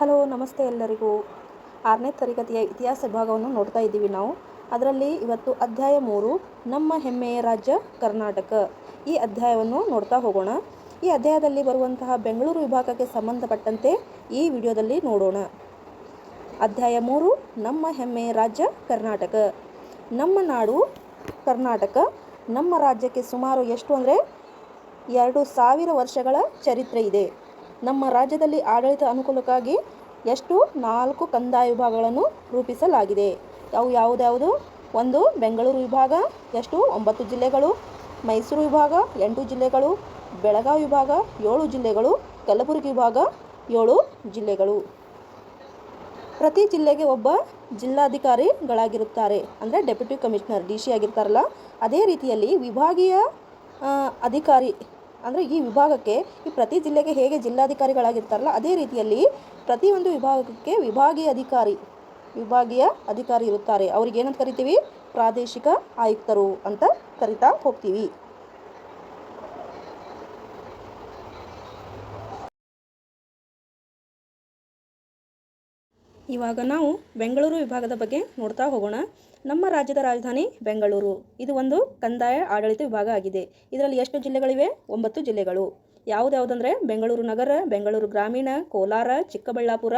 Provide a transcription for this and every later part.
Hello, ನಮಸ್ತೆ ಎಲ್ಲರಿಗೂ. ಆರನೇ ತರಗತಿಯ ಇತಿಹಾಸ ವಿಭಾಗವನ್ನು ನೋಡ್ತಾ ಇದ್ದೀವಿ ನಾವು. ಅದರಲ್ಲಿ ಇವತ್ತು ಅಧ್ಯಾಯ ಮೂರು, ನಮ್ಮ ಹೆಮ್ಮೆಯ ರಾಜ್ಯ ಕರ್ನಾಟಕ. ಈ ಅಧ್ಯಾಯವನ್ನು ನೋಡ್ತಾ ಹೋಗೋಣ. ಈ ಅಧ್ಯಾಯದಲ್ಲಿ ಬರುವಂತಹ ಬೆಂಗಳೂರು ವಿಭಾಗಕ್ಕೆ ಸಂಬಂಧಪಟ್ಟಂತೆ ಈ ವಿಡಿಯೋದಲ್ಲಿ ನೋಡೋಣ. ಅಧ್ಯಾಯ ಮೂರು, ನಮ್ಮ ಹೆಮ್ಮೆಯ ರಾಜ್ಯ ಕರ್ನಾಟಕ. ನಮ್ಮ ನಾಡು ಕರ್ನಾಟಕ. ನಮ್ಮ ರಾಜ್ಯಕ್ಕೆ ಸುಮಾರು ಎಷ್ಟು ಅಂದರೆ ಎರಡು ಸಾವಿರ ವರ್ಷಗಳ ಚರಿತ್ರೆ ಇದೆ. ನಮ್ಮ ರಾಜ್ಯದಲ್ಲಿ ಆಡಳಿತ ಅನುಕೂಲಕ್ಕಾಗಿ ಎಷ್ಟು? ನಾಲ್ಕು ಕಂದಾಯ ವಿಭಾಗಗಳನ್ನು ರೂಪಿಸಲಾಗಿದೆ. ಅವು ಯಾವುದ್ಯಾವುದು ಒಂದು, ಬೆಂಗಳೂರು ವಿಭಾಗ, ಎಷ್ಟು? ಒಂಬತ್ತು ಜಿಲ್ಲೆಗಳು, ಮೈಸೂರು ವಿಭಾಗ, ಎಂಟು ಜಿಲ್ಲೆಗಳು, ಬೆಳಗಾವಿ ವಿಭಾಗ, ಏಳು ಜಿಲ್ಲೆಗಳು, ಕಲಬುರಗಿ ವಿಭಾಗ, ಏಳು ಜಿಲ್ಲೆಗಳು. ಪ್ರತಿ ಜಿಲ್ಲೆಗೆ ಒಬ್ಬ ಜಿಲ್ಲಾಧಿಕಾರಿಗಳಾಗಿರುತ್ತಾರೆ. ಅಂದರೆ ಡೆಪ್ಯೂಟಿ ಕಮಿಷನರ್, ಡಿ ಸಿ ಆಗಿರ್ತಾರಲ್ಲ, ಅದೇ ರೀತಿಯಲ್ಲಿ ವಿಭಾಗೀಯ ಅಧಿಕಾರಿ ಅಂದರೆ ಈ ವಿಭಾಗಕ್ಕೆ ಈ ಪ್ರತಿ ಜಿಲ್ಲೆಗೆ ಹೇಗೆ ಜಿಲ್ಲಾಧಿಕಾರಿಗಳಾಗಿರ್ತಾರಲ್ಲ, ಅದೇ ರೀತಿಯಲ್ಲಿ ಪ್ರತಿಯೊಂದು ವಿಭಾಗಕ್ಕೆ ವಿಭಾಗೀಯ ಅಧಿಕಾರಿ ವಿಭಾಗೀಯ ಅಧಿಕಾರಿ ಇರುತ್ತಾರೆ. ಅವ್ರಿಗೆ ಏನಂತ ಕರಿತೀವಿ? ಪ್ರಾದೇಶಿಕ ಆಯುಕ್ತರು ಅಂತ ಕರಿತಾ ಹೋಗ್ತೀವಿ. ಇವಾಗ ನಾವು ಬೆಂಗಳೂರು ವಿಭಾಗದ ಬಗ್ಗೆ ನೋಡ್ತಾ ಹೋಗೋಣ. ನಮ್ಮ ರಾಜ್ಯದ ರಾಜಧಾನಿ ಬೆಂಗಳೂರು. ಇದು ಒಂದು ಕಂದಾಯ ಆಡಳಿತ ವಿಭಾಗ ಆಗಿದೆ. ಇದರಲ್ಲಿ ಎಷ್ಟು ಜಿಲ್ಲೆಗಳಿವೆ? ಒಂಬತ್ತು ಜಿಲ್ಲೆಗಳು. ಯಾವುದ್ಯಾವುದಂದರೆ? ಬೆಂಗಳೂರು ನಗರ, ಬೆಂಗಳೂರು ಗ್ರಾಮೀಣ, ಕೋಲಾರ, ಚಿಕ್ಕಬಳ್ಳಾಪುರ,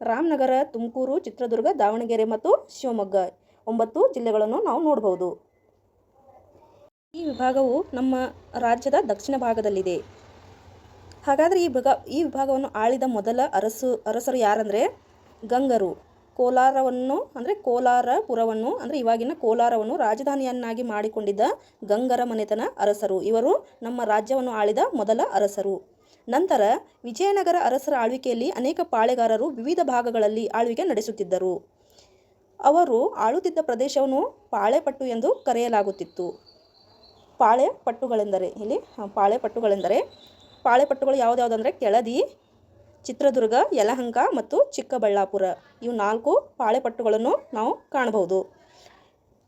ರಾಮನಗರ, ತುಮಕೂರು, ಚಿತ್ರದುರ್ಗ, ದಾವಣಗೆರೆ ಮತ್ತು ಶಿವಮೊಗ್ಗ. ಒಂಬತ್ತು ಜಿಲ್ಲೆಗಳನ್ನು ನಾವು ನೋಡಬಹುದು ಈ ವಿಭಾಗವು ನಮ್ಮ ರಾಜ್ಯದ ದಕ್ಷಿಣ ಭಾಗದಲ್ಲಿದೆ. ಹಾಗಾದರೆ ಈ ವಿಭಾಗ, ಈ ವಿಭಾಗವನ್ನು ಆಳಿದ ಮೊದಲ ಅರಸು, ಅರಸರು ಯಾರಂದರೆ? ಗಂಗರು. ಕೋಲಾರವನ್ನು ಅಂದರೆ ಕೋಲಾರಪುರವನ್ನು ಅಂದರೆ ಇವಾಗಿನ ಕೋಲಾರವನ್ನು ರಾಜಧಾನಿಯನ್ನಾಗಿ ಮಾಡಿಕೊಂಡಿದ್ದ ಗಂಗರ ಮನೆತನ ಅರಸರು. ಇವರು ನಮ್ಮ ರಾಜ್ಯವನ್ನು ಆಳಿದ ಮೊದಲ ಅರಸರು. ನಂತರ ವಿಜಯನಗರ ಅರಸರ ಆಳ್ವಿಕೆಯಲ್ಲಿ ಅನೇಕ ಪಾಳೆಗಾರರು ವಿವಿಧ ಭಾಗಗಳಲ್ಲಿ ಆಳ್ವಿಕೆ ನಡೆಸುತ್ತಿದ್ದರು. ಅವರು ಆಳುತ್ತಿದ್ದ ಪ್ರದೇಶವನ್ನು ಪಾಳೆಪಟ್ಟು ಎಂದು ಕರೆಯಲಾಗುತ್ತಿತ್ತು. ಪಾಳೆಪಟ್ಟುಗಳೆಂದರೆ, ಇಲ್ಲಿ ಪಾಳೆಪಟ್ಟುಗಳೆಂದರೆ, ಪಾಳೆಪಟ್ಟುಗಳು ಯಾವುದ್ಯಾವುದಂದರೆ ಕೆಳದಿ ಚಿತ್ರದುರ್ಗ, ಯಲಹಂಕ ಮತ್ತು ಚಿಕ್ಕಬಳ್ಳಾಪುರ. ಇವು ನಾಲ್ಕು ಪಾಳೆಪಟ್ಟುಗಳನ್ನು ನಾವು ಕಾಣಬಹುದು.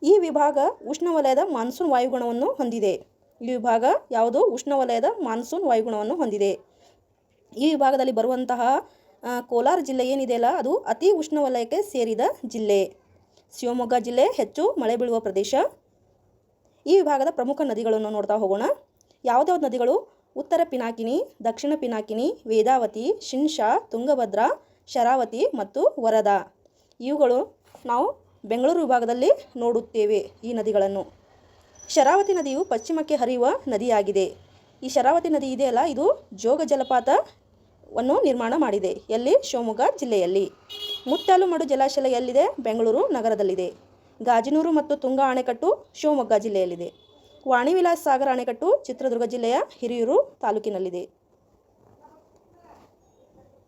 ಈ ವಿಭಾಗ ಉಷ್ಣವಲಯದ ಮಾನ್ಸೂನ್ ವಾಯುಗುಣವನ್ನು ಹೊಂದಿದೆ. ಈ ವಿಭಾಗ ಯಾವುದು? ಉಷ್ಣವಲಯದ ಮಾನ್ಸೂನ್ ವಾಯುಗುಣವನ್ನು ಹೊಂದಿದೆ. ಈ ವಿಭಾಗದಲ್ಲಿ ಬರುವಂತಹ ಕೋಲಾರ ಜಿಲ್ಲೆ ಏನಿದೆಯಲ್ಲ ಅದು ಅತಿ ಉಷ್ಣವಲಯಕ್ಕೆ ಸೇರಿದ ಜಿಲ್ಲೆ. ಶಿವಮೊಗ್ಗ ಜಿಲ್ಲೆ ಹೆಚ್ಚು ಮಳೆ ಬೀಳುವ ಪ್ರದೇಶ. ಈ ವಿಭಾಗದ ಪ್ರಮುಖ ನದಿಗಳನ್ನು ನೋಡ್ತಾ ಹೋಗೋಣ. ಯಾವುದ್ಯಾವ್ದು ನದಿಗಳು? ಉತ್ತರ ಪಿನಾಕಿನಿ, ದಕ್ಷಿಣ ಪಿನಾಕಿನಿ, ವೇದಾವತಿ ಶಿನ್ಶಾ ತುಂಗಭದ್ರಾ, ಶರಾವತಿ ಮತ್ತು ವರದಾ. ಇವುಗಳು ನಾವು ಬೆಂಗಳೂರು ವಿಭಾಗದಲ್ಲಿ ನೋಡುತ್ತೇವೆ ಈ ನದಿಗಳನ್ನು. ಶರಾವತಿ ನದಿಯು ಪಶ್ಚಿಮಕ್ಕೆ ಹರಿಯುವ ನದಿಯಾಗಿದೆ. ಈ ಶರಾವತಿ ನದಿ ಇದೆಯಲ್ಲ ಇದು ಜೋಗ ಜಲಪಾತವನ್ನು ನಿರ್ಮಾಣ ಮಾಡಿದೆ. ಎಲ್ಲಿ? ಶಿವಮೊಗ್ಗ ಜಿಲ್ಲೆಯಲ್ಲಿ. ಮುತ್ತಾಲುಮಡು ಜಲಾಶಯ ಎಲ್ಲಿದೆ? ಬೆಂಗಳೂರು ನಗರದಲ್ಲಿದೆ. ಗಾಜಿನೂರು ಮತ್ತು ತುಂಗಾ ಅಣೆಕಟ್ಟು ಶಿವಮೊಗ್ಗ ಜಿಲ್ಲೆಯಲ್ಲಿದೆ. ವಾಣಿವಿಲಾಸ್ ಸಾಗರ ಅಣೆಕಟ್ಟು ಚಿತ್ರದುರ್ಗ ಜಿಲ್ಲೆಯ ಹಿರಿಯೂರು ತಾಲೂಕಿನಲ್ಲಿದೆ.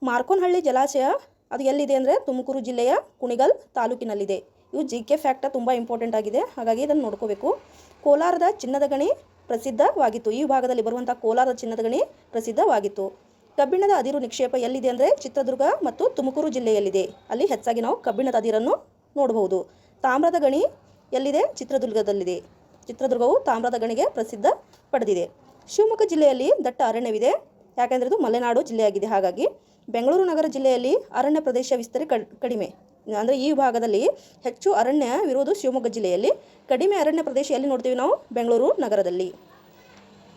ಮಾರ್ಕೋನಹಳ್ಳಿ ಜಲಾಶಯ, ಅದು ಎಲ್ಲಿದೆ ಅಂದರೆ ತುಮಕೂರು ಜಿಲ್ಲೆಯ ಕುಣಿಗಲ್ ತಾಲೂಕಿನಲ್ಲಿದೆ. ಇವು ಜಿ ಕೆ ಫ್ಯಾಕ್ಟ ತುಂಬ ಇಂಪಾರ್ಟೆಂಟ್ ಆಗಿದೆ. ಹಾಗಾಗಿ ಇದನ್ನು ನೋಡ್ಕೋಬೇಕು. ಕೋಲಾರದ ಚಿನ್ನದ ಗಣಿ ಪ್ರಸಿದ್ಧವಾಗಿತ್ತು. ಈ ಭಾಗದಲ್ಲಿ ಬರುವಂಥ ಕೋಲಾರದ ಚಿನ್ನದ ಗಣಿ ಪ್ರಸಿದ್ಧವಾಗಿತ್ತು. ಕಬ್ಬಿಣದ ಅದಿರು ನಿಕ್ಷೇಪ ಎಲ್ಲಿದೆ ಅಂದರೆ ಚಿತ್ರದುರ್ಗ ಮತ್ತು ತುಮಕೂರು ಜಿಲ್ಲೆಯಲ್ಲಿದೆ. ಅಲ್ಲಿ ಹೆಚ್ಚಾಗಿ ನಾವು ಕಬ್ಬಿಣದ ಅದಿರನ್ನು ನೋಡಬಹುದು. ತಾಮ್ರದ ಗಣಿ ಎಲ್ಲಿದೆ? ಚಿತ್ರದುರ್ಗದಲ್ಲಿದೆ. ಚಿತ್ರದುರ್ಗವು ತಾಮ್ರದ ಗಣಿಗೆ ಪ್ರಸಿದ್ಧ ಪಡೆದಿದೆ. ಶಿವಮೊಗ್ಗ ಜಿಲ್ಲೆಯಲ್ಲಿ ದಟ್ಟ ಅರಣ್ಯವಿದೆ. ಯಾಕೆಂದರೆ ಇದು ಮಲೆನಾಡು ಜಿಲ್ಲೆಯಾಗಿದೆ. ಹಾಗಾಗಿ ಬೆಂಗಳೂರು ನಗರ ಜಿಲ್ಲೆಯಲ್ಲಿ ಅರಣ್ಯ ಪ್ರದೇಶ ವಿಸ್ತರಿ ಕಡಿಮೆ. ಅಂದರೆ ಈ ಭಾಗದಲ್ಲಿ ಹೆಚ್ಚು ಅರಣ್ಯವಿರುವುದು ಶಿವಮೊಗ್ಗ ಜಿಲ್ಲೆಯಲ್ಲಿ. ಕಡಿಮೆ ಅರಣ್ಯ ಪ್ರದೇಶ ಎಲ್ಲಿ ನೋಡ್ತೀವಿ ನಾವು? ಬೆಂಗಳೂರು ನಗರದಲ್ಲಿ.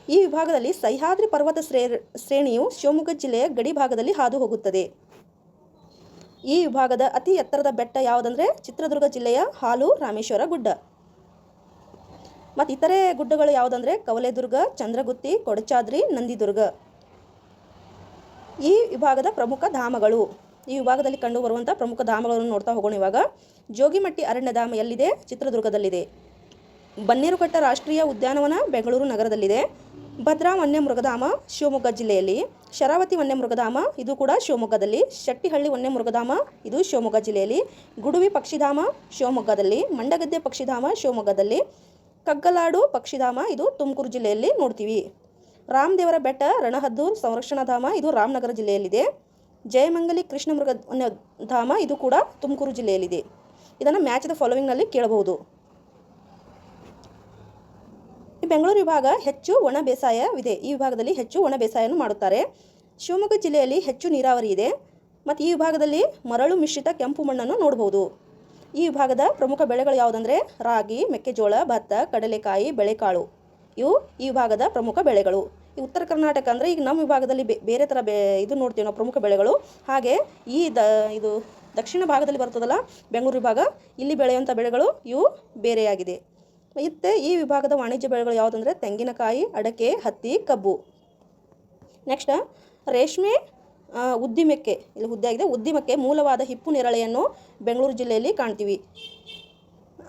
ಈ ವಿಭಾಗದಲ್ಲಿ ಸಹ್ಯಾದ್ರಿ ಪರ್ವತ ಶ್ರೇ ಶ್ರೇಣಿಯು ಶಿವಮೊಗ್ಗ ಜಿಲ್ಲೆಯ ಗಡಿ ಭಾಗದಲ್ಲಿ ಹಾದು ಹೋಗುತ್ತದೆ. ಈ ವಿಭಾಗದ ಅತಿ ಎತ್ತರದ ಬೆಟ್ಟ ಯಾವುದಂದರೆ ಚಿತ್ರದುರ್ಗ ಜಿಲ್ಲೆಯ ಹಾಲು ರಾಮೇಶ್ವರ ಗುಡ್ಡ. ಮತ್ತು ಇತರೆ ಗುಡ್ಡಗಳು ಯಾವುದಂದರೆ ಕವಲೆದುರ್ಗ, ಚಂದ್ರಗುತ್ತಿ, ಕೊಡಚಾದ್ರಿ, ನಂದಿದುರ್ಗ. ಈ ವಿಭಾಗದ ಪ್ರಮುಖ ಧಾಮಗಳು. ಈ ವಿಭಾಗದಲ್ಲಿ ಕಂಡುಬರುವಂಥ ಪ್ರಮುಖ ಧಾಮಗಳನ್ನು ನೋಡ್ತಾ ಹೋಗೋಣ ಇವಾಗ. ಜೋಗಿಮಟ್ಟಿ ಅರಣ್ಯಧಾಮ ಎಲ್ಲಿದೆ? ಚಿತ್ರದುರ್ಗದಲ್ಲಿದೆ. ಬನ್ನೇರುಘಟ್ಟ ರಾಷ್ಟ್ರೀಯ ಉದ್ಯಾನವನ ಬೆಂಗಳೂರು ನಗರದಲ್ಲಿದೆ. ಭದ್ರಾ ವನ್ಯಮೃಗಧಾಮ ಶಿವಮೊಗ್ಗ ಜಿಲ್ಲೆಯಲ್ಲಿ. ಶರಾವತಿ ವನ್ಯಮೃಗಧಾಮ ಇದು ಕೂಡ ಶಿವಮೊಗ್ಗದಲ್ಲಿ. ಶೆಟ್ಟಿಹಳ್ಳಿ ವನ್ಯಮೃಗಧಾಮ ಇದು ಶಿವಮೊಗ್ಗ ಜಿಲ್ಲೆಯಲ್ಲಿ. ಗುಡುವಿ ಪಕ್ಷಿಧಾಮ ಶಿವಮೊಗ್ಗದಲ್ಲಿ. ಮಂಡಗದ್ದೆ ಪಕ್ಷಿಧಾಮ ಶಿವಮೊಗ್ಗದಲ್ಲಿ. ಕಗ್ಗಲಾಡು, ಪಕ್ಷಿಧಾಮ, ಇದು ತುಮಕೂರು ಜಿಲ್ಲೆಯಲ್ಲಿ ನೋಡ್ತೀವಿ. ರಾಮದೇವರ ಬೆಟ್ಟ ರಣಹದ್ದೂರ್ ಸಂರಕ್ಷಣಾಧಾಮ ಇದು ರಾಮನಗರ ಜಿಲ್ಲೆಯಲ್ಲಿದೆ. ಜಯಮಂಗಲಿ ಕೃಷ್ಣ ಮೃಗ ಧಾಮ, ಇದು ಕೂಡ ತುಮಕೂರು ಜಿಲ್ಲೆಯಲ್ಲಿದೆ. ಇದನ್ನು ಮ್ಯಾಚ್ ದ ಫಾಲೋವಿಂಗ್ನಲ್ಲಿ ಕೇಳಬಹುದು. ಈ ಬೆಂಗಳೂರು ವಿಭಾಗ ಹೆಚ್ಚು ಒಣ ಬೇಸಾಯವಿದೆ. ಈ ವಿಭಾಗದಲ್ಲಿ ಹೆಚ್ಚು ಒಣ ಬೇಸಾಯವನ್ನು ಮಾಡುತ್ತಾರೆ. ಶಿವಮೊಗ್ಗ ಜಿಲ್ಲೆಯಲ್ಲಿ ಹೆಚ್ಚು ನೀರಾವರಿ ಇದೆ. ಮತ್ತು ಈ ವಿಭಾಗದಲ್ಲಿ ಮರಳು ಮಿಶ್ರಿತ ಕೆಂಪು ಮಣ್ಣನ್ನು ನೋಡ್ಬೋದು. ಈ ವಿಭಾಗದ ಪ್ರಮುಖ ಬೆಳೆಗಳು ಯಾವುದಂದ್ರೆ? ರಾಗಿ, ಮೆಕ್ಕೆಜೋಳ, ಭತ್ತ, ಕಡಲೆಕಾಯಿ, ಬೆಳೆಕಾಳು. ಇವು ಈ ವಿಭಾಗದ ಪ್ರಮುಖ ಬೆಳೆಗಳು. ಈ ಉತ್ತರ ಕರ್ನಾಟಕ ಅಂದರೆ ಈಗ ನಮ್ಮ ವಿಭಾಗದಲ್ಲಿ ಬೇರೆ ಥರ ಬೇ, ಇದು ನೋಡ್ತೀವಿ ನಾವು ಪ್ರಮುಖ ಬೆಳೆಗಳು. ಹಾಗೆ ಈ ದ, ಇದು ದಕ್ಷಿಣ ಭಾಗದಲ್ಲಿ ಬರ್ತದಲ್ಲ, ಬೆಂಗಳೂರು ವಿಭಾಗ, ಇಲ್ಲಿ ಬೆಳೆಯುವಂಥ ಬೆಳೆಗಳು ಇವು ಬೇರೆಯಾಗಿದೆ. ಮತ್ತು ಈ ವಿಭಾಗದ ವಾಣಿಜ್ಯ ಬೆಳೆಗಳು ಯಾವುದಂದರೆ? ತೆಂಗಿನಕಾಯಿ, ಅಡಕೆ, ಹತ್ತಿ, ಕಬ್ಬು. ನೆಕ್ಸ್ಟ್, ರೇಷ್ಮೆ ಉದ್ದಿಮೆಕ್ಕೆ, ಇಲ್ಲಿ ಹುದ್ದೆ ಆಗಿದೆ. ಉದ್ದಿಮಕ್ಕೆ ಮೂಲವಾದ ಹಿಪ್ಪು ನೇರಳೆಯನ್ನು ಬೆಂಗಳೂರು ಜಿಲ್ಲೆಯಲ್ಲಿ ಕಾಣ್ತೀವಿ.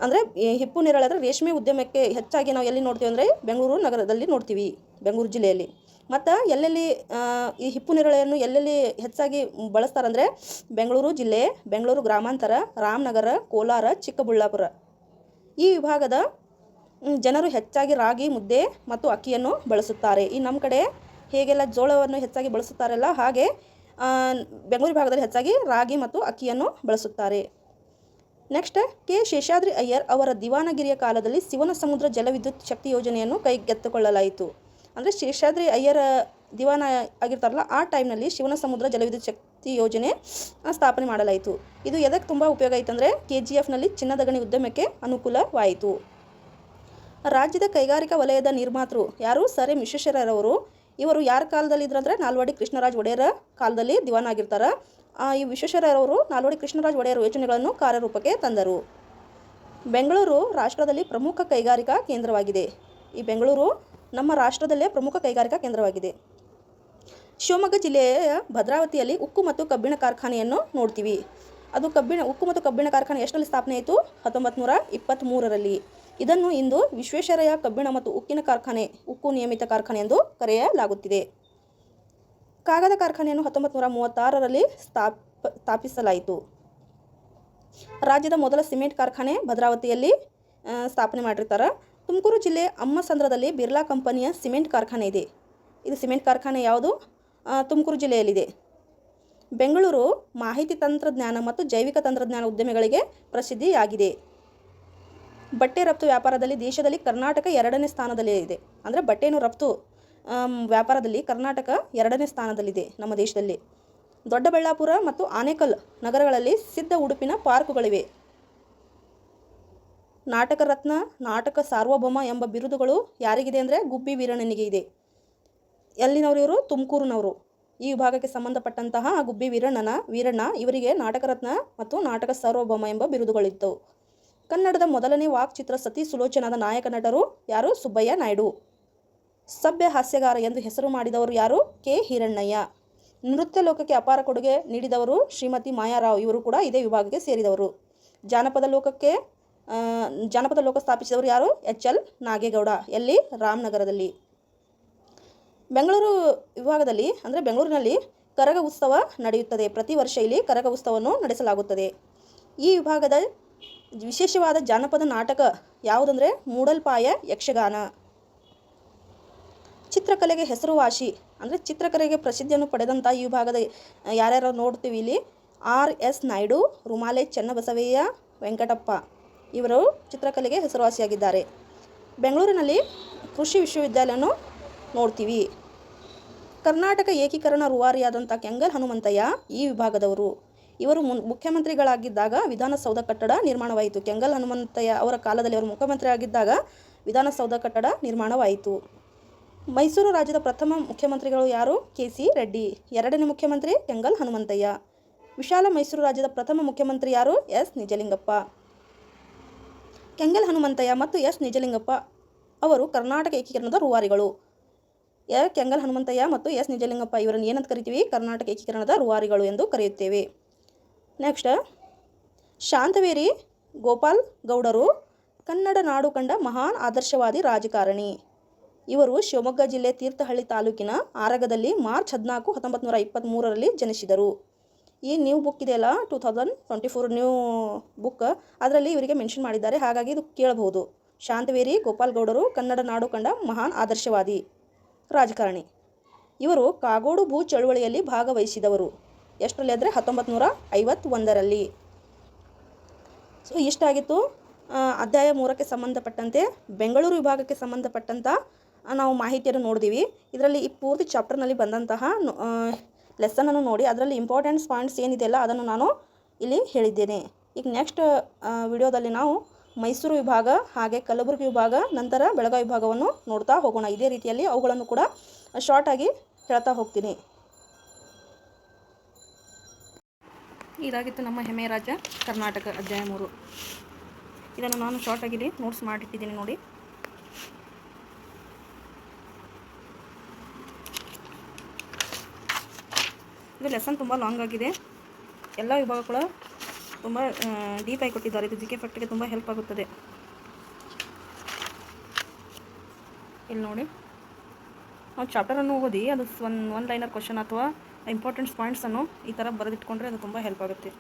ಅಂದರೆ ಹಿಪ್ಪು ನೇರಳೆ ಅಂದರೆ ರೇಷ್ಮೆ ಉದ್ಯಮಕ್ಕೆ ಹೆಚ್ಚಾಗಿ ನಾವು ಎಲ್ಲಿ ನೋಡ್ತೀವಿ ಅಂದರೆ ಬೆಂಗಳೂರು ನಗರದಲ್ಲಿ ನೋಡ್ತೀವಿ, ಬೆಂಗಳೂರು ಜಿಲ್ಲೆಯಲ್ಲಿ. ಮತ್ತು ಎಲ್ಲೆಲ್ಲಿ ಈ ಹಿಪ್ಪು ನೇರಳೆಯನ್ನು ಎಲ್ಲೆಲ್ಲಿ ಹೆಚ್ಚಾಗಿ ಬಳಸ್ತಾರಂದರೆ ಬೆಂಗಳೂರು ಜಿಲ್ಲೆ, ಬೆಂಗಳೂರು ಗ್ರಾಮಾಂತರ, ರಾಮನಗರ, ಕೋಲಾರ, ಚಿಕ್ಕಬಳ್ಳಾಪುರ. ಈ ವಿಭಾಗದ ಜನರು ಹೆಚ್ಚಾಗಿ ರಾಗಿ, ಮುದ್ದೆ ಮತ್ತು ಅಕ್ಕಿಯನ್ನು ಬಳಸುತ್ತಾರೆ. ಈ ನಮ್ಮ ಕಡೆ ಹೇಗೆಲ್ಲ ಜೋಳವನ್ನು ಹೆಚ್ಚಾಗಿ ಬಳಸುತ್ತಾರಲ್ಲ, ಹಾಗೆ ಬೆಂಗಳೂರು ಭಾಗದಲ್ಲಿ ಹೆಚ್ಚಾಗಿ ರಾಗಿ ಮತ್ತು ಅಕ್ಕಿಯನ್ನು ಬಳಸುತ್ತಾರೆ. Next K. ಶೇಷಾದ್ರಿ ಅಯ್ಯರ್ ಅವರ ದಿವಾನಗಿರಿಯ ಕಾಲದಲ್ಲಿ ಶಿವನ ಸಮುದ್ರ ಜಲವಿದ್ಯುತ್ ಶಕ್ತಿ ಯೋಜನೆಯನ್ನು ಕೈಗೆತ್ತಿಕೊಳ್ಳಲಾಯಿತು. ಅಂದರೆ ಶೇಷಾದ್ರಿ ಅಯ್ಯರ ದಿವಾನ ಆಗಿರ್ತಾರಲ್ಲ, ಆ ಟೈಮ್ನಲ್ಲಿ ಶಿವನ ಸಮುದ್ರ ಜಲವಿದ್ಯುತ್ ಶಕ್ತಿ ಯೋಜನೆ ಸ್ಥಾಪನೆ ಮಾಡಲಾಯಿತು. ಇದು ಎದಕ್ಕೆ ತುಂಬ ಉಪಯೋಗ ಆಯಿತಂದರೆ ಕೆ ಜಿ ಎಫ್ನಲ್ಲಿ ಚಿನ್ನದ ಗಣಿ ಉದ್ಯಮಕ್ಕೆ ಅನುಕೂಲವಾಯಿತು. ರಾಜ್ಯದ ಕೈಗಾರಿಕಾ ವಲಯದ ನಿರ್ಮಾತೃ ಯಾರು? ಸರ್ ಎಂ ವಿಶ್ವೇಶ್ವರಯ್ಯರವರು ಇವರು ಯಾರ ಕಾಲದಲ್ಲಿ ಇದ್ರಂದ್ರೆ ನಾಲ್ವಡಿ ಕೃಷ್ಣರಾಜ್ ಒಡೆಯರ ಕಾಲದಲ್ಲಿ ದಿವಾನ ಆಗಿರ್ತಾರೆ ಈ ವಿಶ್ವೇಶ್ವರಯ್ಯರವರು ನಾಲ್ವಡಿ ಕೃಷ್ಣರಾಜ್ ಒಡೆಯರ ಯೋಜನೆಗಳನ್ನು ಕಾರ್ಯರೂಪಕ್ಕೆ ತಂದರು. ಬೆಂಗಳೂರು ರಾಷ್ಟ್ರದಲ್ಲಿ ಪ್ರಮುಖ ಕೈಗಾರಿಕಾ ಕೇಂದ್ರವಾಗಿದೆ. ಈ ಬೆಂಗಳೂರು ನಮ್ಮ ರಾಷ್ಟ್ರದಲ್ಲೇ ಪ್ರಮುಖ ಕೈಗಾರಿಕಾ ಕೇಂದ್ರವಾಗಿದೆ. ಶಿವಮೊಗ್ಗ ಜಿಲ್ಲೆಯ ಭದ್ರಾವತಿಯಲ್ಲಿ ಉಕ್ಕು ಮತ್ತು ಕಬ್ಬಿಣ ಕಾರ್ಖಾನೆಯನ್ನು ನೋಡ್ತೀವಿ. ಅದು ಕಬ್ಬಿಣ, ಉಕ್ಕು ಮತ್ತು ಕಬ್ಬಿಣ ಕಾರ್ಖಾನೆ ಎಷ್ಟರಲ್ಲಿ ಸ್ಥಾಪನೆ ಆಯಿತು? ಹತ್ತೊಂಬತ್ತು ನೂರ ಇಪ್ಪತ್ತ್ಮೂರರಲ್ಲಿ ಇದನ್ನು ಇಂದು ವಿಶ್ವೇಶ್ವರಯ್ಯ ಕಬ್ಬಿಣ ಮತ್ತು ಉಕ್ಕಿನ ಕಾರ್ಖಾನೆ, ಉಕ್ಕು ನಿಯಮಿತ ಕಾರ್ಖಾನೆ ಎಂದು ಕರೆಯಲಾಗುತ್ತಿದೆ. ಕಾಗದ ಕಾರ್ಖಾನೆಯನ್ನು ಹತ್ತೊಂಬತ್ತು ನೂರ ಮೂವತ್ತಾರರಲ್ಲಿ ಸ್ಥಾಪ, ಸ್ಥಾಪಿಸಲಾಯಿತು. ರಾಜ್ಯದ ಮೊದಲ ಸಿಮೆಂಟ್ ಕಾರ್ಖಾನೆ ಭದ್ರಾವತಿಯಲ್ಲಿ ಸ್ಥಾಪನೆ ಮಾಡಿರ್ತಾರೆ. ತುಮಕೂರು ಜಿಲ್ಲೆ ಅಮ್ಮಸಂದ್ರದಲ್ಲಿ ಬಿರ್ಲಾ ಕಂಪನಿಯ ಸಿಮೆಂಟ್ ಕಾರ್ಖಾನೆ ಇದೆ. ಇದು ಸಿಮೆಂಟ್ ಕಾರ್ಖಾನೆ ಯಾವುದು? ತುಮಕೂರು ಜಿಲ್ಲೆಯಲ್ಲಿದೆ. ಬೆಂಗಳೂರು ಮಾಹಿತಿ ತಂತ್ರಜ್ಞಾನ ಮತ್ತು ಜೈವಿಕ ತಂತ್ರಜ್ಞಾನ ಉದ್ಯಮಿಗಳಿಗೆ ಪ್ರಸಿದ್ಧಿಯಾಗಿದೆ. ಬಟ್ಟೆ ರಫ್ತು ವ್ಯಾಪಾರದಲ್ಲಿ ದೇಶದಲ್ಲಿ ಕರ್ನಾಟಕ ಎರಡನೇ ಸ್ಥಾನದಲ್ಲಿ ಇದೆ. ಅಂದರೆ ಬಟ್ಟೆಯನ್ನು ರಫ್ತು ವ್ಯಾಪಾರದಲ್ಲಿ ಕರ್ನಾಟಕ ಎರಡನೇ ಸ್ಥಾನದಲ್ಲಿದೆ ನಮ್ಮ ದೇಶದಲ್ಲಿ. ದೊಡ್ಡಬಳ್ಳಾಪುರ ಮತ್ತು ಆನೇಕಲ್ ನಗರಗಳಲ್ಲಿ ಸಿದ್ಧ ಉಡುಪಿನ ಪಾರ್ಕುಗಳಿವೆ. ನಾಟಕ ರತ್ನ, ನಾಟಕ ಸಾರ್ವಭೌಮ ಎಂಬ ಬಿರುದುಗಳು ಯಾರಿಗಿದೆ ಅಂದರೆ ಗುಬ್ಬಿ ವೀರಣ್ಣನಿಗೆ ಇದೆ. ಎಲ್ಲಿನವರು ಇವರು? ತುಮಕೂರಿನವರು. ಈ ವಿಭಾಗಕ್ಕೆ ಸಂಬಂಧಪಟ್ಟಂತಹ ಗುಬ್ಬಿ ವೀರಣ್ಣನ, ವೀರಣ್ಣ ಇವರಿಗೆ ನಾಟಕ ರತ್ನ ಮತ್ತು ನಾಟಕ ಸಾರ್ವಭೌಮ ಎಂಬ ಬಿರುದುಗಳಿದ್ದವು ಕನ್ನಡದ ಮೊದಲನೇ ವಾಕ್ಚಿತ್ರ ಸತಿ ಸುಲೋಚನಾದ ನಾಯಕ ನಟರು ಯಾರು? ಸುಬ್ಬಯ್ಯ ನಾಯ್ಡು. ಸಭ್ಯ ಹಾಸ್ಯಗಾರ ಎಂದು ಹೆಸರು ಮಾಡಿದವರು ಯಾರು? ಕೆ. ಹಿರಣ್ಣಯ್ಯ. ನೃತ್ಯ ಲೋಕಕ್ಕೆ ಅಪಾರ ಕೊಡುಗೆ ನೀಡಿದವರು ಶ್ರೀಮತಿ ಮಾಯಾರಾವ್ ಇವರು ಕೂಡ ಇದೇ ವಿಭಾಗಕ್ಕೆ ಸೇರಿದವರು. ಜಾನಪದ ಲೋಕಕ್ಕೆ ಜಾನಪದ ಲೋಕ ಸ್ಥಾಪಿಸಿದವರು ಯಾರು? ಎಚ್. ಎಲ್. ನಾಗೇಗೌಡ. ಎಲ್ಲಿ? ರಾಮನಗರದಲ್ಲಿ. ಬೆಂಗಳೂರು ವಿಭಾಗದಲ್ಲಿ, ಅಂದರೆ ಬೆಂಗಳೂರಿನಲ್ಲಿ ಕರಗ ಉತ್ಸವ ನಡೆಯುತ್ತದೆ. ಪ್ರತಿ ವರ್ಷ ಇಲ್ಲಿ ಕರಗ ಉತ್ಸವವನ್ನು ನಡೆಸಲಾಗುತ್ತದೆ. ಈ ವಿಭಾಗದ ವಿಶೇಷವಾದ ಜಾನಪದ ನಾಟಕ ಯಾವುದಂದರೆ ಮೂಡಲ್ಪಾಯ ಯಕ್ಷಗಾನ. ಚಿತ್ರಕಲೆಗೆ ಹೆಸರುವಾಸಿ, ಅಂದರೆ ಚಿತ್ರಕಲೆಗೆ ಪ್ರಸಿದ್ಧಿಯನ್ನು ಪಡೆದಂಥ ಈ ಭಾಗದ ಯಾರ್ಯಾರು ನೋಡ್ತೀವಿ ಇಲ್ಲಿ. ಆರ್ ಎಸ್ ನಾಯ್ಡು, ರುಮಾಲೆ ಚನ್ನಬಸವಯ್ಯ, ವೆಂಕಟಪ್ಪ ಇವರು ಚಿತ್ರಕಲೆಗೆ ಹೆಸರುವಾಸಿಯಾಗಿದ್ದಾರೆ. ಬೆಂಗಳೂರಿನಲ್ಲಿ ಕೃಷಿ ವಿಶ್ವವಿದ್ಯಾಲಯವನ್ನು ನೋಡ್ತೀವಿ. ಕರ್ನಾಟಕ ಏಕೀಕರಣ ರೂವಾರಿಯಾದಂಥ ಕೆಂಗಲ್ ಹನುಮಂತಯ್ಯ ಈ ವಿಭಾಗದವರು. ಇವರು ಮುಖ್ಯಮಂತ್ರಿಗಳಾಗಿದ್ದಾಗ ವಿಧಾನಸೌಧ ಕಟ್ಟಡ ನಿರ್ಮಾಣವಾಯಿತು. ಕೆಂಗಲ್ ಹನುಮಂತಯ್ಯ ಅವರ ಕಾಲದಲ್ಲಿ ಅವರು ಮುಖ್ಯಮಂತ್ರಿ ಆಗಿದ್ದಾಗ ವಿಧಾನಸೌಧ ಕಟ್ಟಡ ನಿರ್ಮಾಣವಾಯಿತು. ಮೈಸೂರು ರಾಜ್ಯದ ಪ್ರಥಮ ಮುಖ್ಯಮಂತ್ರಿಗಳು ಯಾರು? K C Reddy. ಎರಡನೇ ಮುಖ್ಯಮಂತ್ರಿ ಕೆಂಗಲ್ ಹನುಮಂತಯ್ಯ. ವಿಶಾಲ ಮೈಸೂರು ರಾಜ್ಯದ ಪ್ರಥಮ ಮುಖ್ಯಮಂತ್ರಿ ಯಾರು? ಎಸ್. ನಿಜಲಿಂಗಪ್ಪ. ಕೆಂಗಲ್ ಹನುಮಂತಯ್ಯ ಮತ್ತು ಎಸ್. ನಿಜಲಿಂಗಪ್ಪ ಅವರು ಕರ್ನಾಟಕ ಏಕೀಕರಣದ ರೂವಾರಿಗಳು. ಎ. ಕೆಂಗಲ್ ಹನುಮಂತಯ್ಯ ಮತ್ತು ಎಸ್. ನಿಜಲಿಂಗಪ್ಪ ಇವರನ್ನು ಏನಂತ ಕರಿತೀವಿ? ಕರ್ನಾಟಕ ಏಕೀಕರಣದ ರೂವಾರಿಗಳು ಎಂದು ಕರೆಯುತ್ತೇವೆ. ನೆಕ್ಸ್ಟ್, ಶಾಂತವೇರಿ, ಗೋಪಾಲ್ ಗೌಡರು, ಕನ್ನಡ ನಾಡು ಕಂಡ ಮಹಾನ್ ಆದರ್ಶವಾದಿ ರಾಜಕಾರಣಿ. ಇವರು ಶಿವಮೊಗ್ಗ ಜಿಲ್ಲೆ ತೀರ್ಥಹಳ್ಳಿ ತಾಲೂಕಿನ ಆರಗದಲ್ಲಿ ಮಾರ್ಚ್ ಹದಿನಾಲ್ಕು ಹತ್ತೊಂಬತ್ತು ನೂರ ಇಪ್ಪತ್ತ್ಮೂರರಲ್ಲಿ ಜನಿಸಿದರು. ಈ ನ್ಯೂ ಬುಕ್ ಇದೆಯಲ್ಲ two thousand twenty four new book ಅದರಲ್ಲಿ ಇವರಿಗೆ ಮೆನ್ಷನ್ ಮಾಡಿದ್ದಾರೆ, ಹಾಗಾಗಿ ಇದು ಕೇಳಬಹುದು. ಶಾಂತವೇರಿ, ಗೋಪಾಲ್ ಗೌಡರು, ಕನ್ನಡ ನಾಡು ಕಂಡ ಮಹಾನ್ ಆದರ್ಶವಾದಿ ರಾಜಕಾರಣಿ. ಇವರು ಕಾಗೋಡು ಭೂ ಚಳುವಳಿಯಲ್ಲಿ ಭಾಗವಹಿಸಿದವರು. ಎಷ್ಟರಲ್ಲಿ ಆದರೆ ಹತ್ತೊಂಬತ್ತು ನೂರ ಐವತ್ತೊಂದರಲ್ಲಿ ಸೊ ಇಷ್ಟಾಗಿತ್ತು ಅಧ್ಯಾಯ ಮೂರಕ್ಕೆ ಸಂಬಂಧಪಟ್ಟಂತೆ, ಬೆಂಗಳೂರು ವಿಭಾಗಕ್ಕೆ ಸಂಬಂಧಪಟ್ಟಂಥ ನಾವು ಮಾಹಿತಿಯನ್ನು ನೋಡಿದೀವಿ. ಇದರಲ್ಲಿ ಈ ಪೂರ್ತಿ ಚಾಪ್ಟರ್ನಲ್ಲಿ ಬಂದಂತಹ ಲೆಸನನ್ನು ನೋಡಿ, ಅದರಲ್ಲಿ ಇಂಪಾರ್ಟೆಂಟ್ಸ್ ಪಾಯಿಂಟ್ಸ್ ಏನಿದೆಯಲ್ಲ ಅದನ್ನು ನಾನು ಇಲ್ಲಿ ಹೇಳಿದ್ದೇನೆ. ಈಗ ನೆಕ್ಸ್ಟ್ ವಿಡಿಯೋದಲ್ಲಿ ನಾವು ಮೈಸೂರು ವಿಭಾಗ ಹಾಗೆ ಕಲಬುರಗಿ ವಿಭಾಗ, ನಂತರ ಬೆಳಗಾವಿ ವಿಭಾಗವನ್ನು ನೋಡ್ತಾ ಹೋಗೋಣ. ಇದೇ ರೀತಿಯಲ್ಲಿ ಅವುಗಳನ್ನು ಕೂಡ ಶಾರ್ಟಾಗಿ ಹೇಳ್ತಾ ಹೋಗ್ತೀನಿ. ಇದಾಗಿತ್ತು ನಮ್ಮ ಹೆಮ್ಮೆಯ ರಾಜ್ಯ ಕರ್ನಾಟಕ ಅಧ್ಯಾಯ ಮೂರು. ಇದನ್ನು ನಾನು ಶಾರ್ಟಾಗಿ ನೋಟ್ಸ್ ಮಾಡಿಟ್ಟಿದ್ದೀನಿ ನೋಡಿ. ಇದು ಲೆಸನ್ ತುಂಬ ಲಾಂಗ್ ಆಗಿದೆ. ಎಲ್ಲ ವಿಭಾಗಗಳು ತುಂಬ ಡೀಪಾಗಿ ಕೊಟ್ಟಿದ್ದಾರೆ. ಇದು ಜಿ ಕೆ ಫ್ಯಾಕ್ಟ್ರಿಗೆ ತುಂಬ ಹೆಲ್ಪ್ ಆಗುತ್ತದೆ. ಇಲ್ಲಿ ನೋಡಿ. ನಾವು ಚಾಪ್ಟರನ್ನು ಓದಿ ಅದು ಒನ್ ಒನ್ ಲೈನರ್ ಕ್ವಶನ್ ಅಥವಾ ಇಂಪಾರ್ಟೆಂಟ್ಸ್ ಪಾಯಿಂಟ್ಸನ್ನು ಈ ಥರ ಬರೆದಿಟ್ಕೊಂಡ್ರೆ ಅದು ತುಂಬ ಹೆಲ್ಪ್ ಆಗುತ್ತೆ.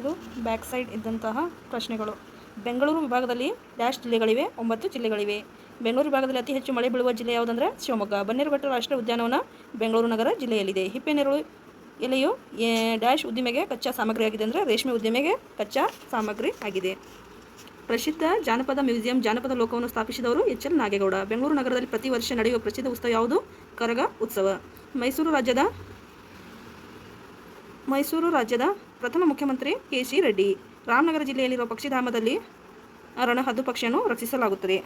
ಇದು ಬ್ಯಾಕ್ ಸೈಡ್ ಇದ್ದಂತಹ ಪ್ರಶ್ನೆಗಳು. ಬೆಂಗಳೂರು ವಿಭಾಗದಲ್ಲಿ ಡ್ಯಾಶ್ ಜಿಲ್ಲೆಗಳಿವೆ, ಒಂಬತ್ತು ಜಿಲ್ಲೆಗಳಿವೆ. ಬೆಂಗಳೂರು ವಿಭಾಗದಲ್ಲಿ ಅತಿ ಹೆಚ್ಚು ಮಳೆ ಬೀಳುವ ಜಿಲ್ಲೆ ಯಾವುದಂದರೆ ಶಿವಮೊಗ್ಗ. ಬನ್ನೇರುಘಟ್ಟ ರಾಷ್ಟ್ರೀಯ ಉದ್ಯಾನವನ ಬೆಂಗಳೂರು ನಗರ ಜಿಲ್ಲೆಯಲ್ಲಿದೆ. ಹಿಪ್ಪೆನೆರಳು ಎಲೆಯು ಡ್ಯಾಶ್ ಉದ್ದಿಮೆಗೆ ಕಚ್ಚಾ ಸಾಮಗ್ರಿ ಆಗಿದೆ ಅಂದರೆ ರೇಷ್ಮೆ ಉದ್ದಿಮೆಗೆ ಕಚ್ಚಾ ಸಾಮಗ್ರಿ ಆಗಿದೆ. ಪ್ರಸಿದ್ಧ ಜಾನಪದ ಮ್ಯೂಸಿಯಂ, ಜಾನಪದ ಲೋಕವನ್ನು ಸ್ಥಾಪಿಸಿದವರು ಎಚ್ ಎಲ್ ನಾಗೇಗೌಡ. ಬೆಂಗಳೂರು ನಗರದಲ್ಲಿ ಪ್ರತಿ ವರ್ಷ ನಡೆಯುವ ಪ್ರಸಿದ್ಧ ಉತ್ಸವ ಯಾವುದು? ಕರಗ ಉತ್ಸವ. ಮೈಸೂರು ರಾಜ್ಯದ ಮೈಸೂರು ರಾಜ್ಯದ ಪ್ರಥಮ ಮುಖ್ಯಮಂತ್ರಿ ಕೆ ಸಿ ರೆಡ್ಡಿ. ರಾಮನಗರ ಜಿಲ್ಲೆಯಲ್ಲಿರುವ ಪಕ್ಷಿಧಾಮದಲ್ಲಿ ರಣಹದ್ದು ಪಕ್ಷಿಯನ್ನು ರಕ್ಷಿಸಲಾಗುತ್ತದೆ.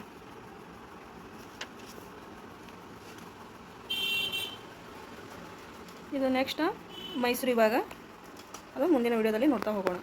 ಇದು ನೆಕ್ಸ್ಟ್ ಮೈಸೂರು ವಿಭಾಗ ಅದು ಮುಂದಿನ ವಿಡಿಯೋದಲ್ಲಿ ನೋಡ್ತಾ ಹೋಗೋಣ.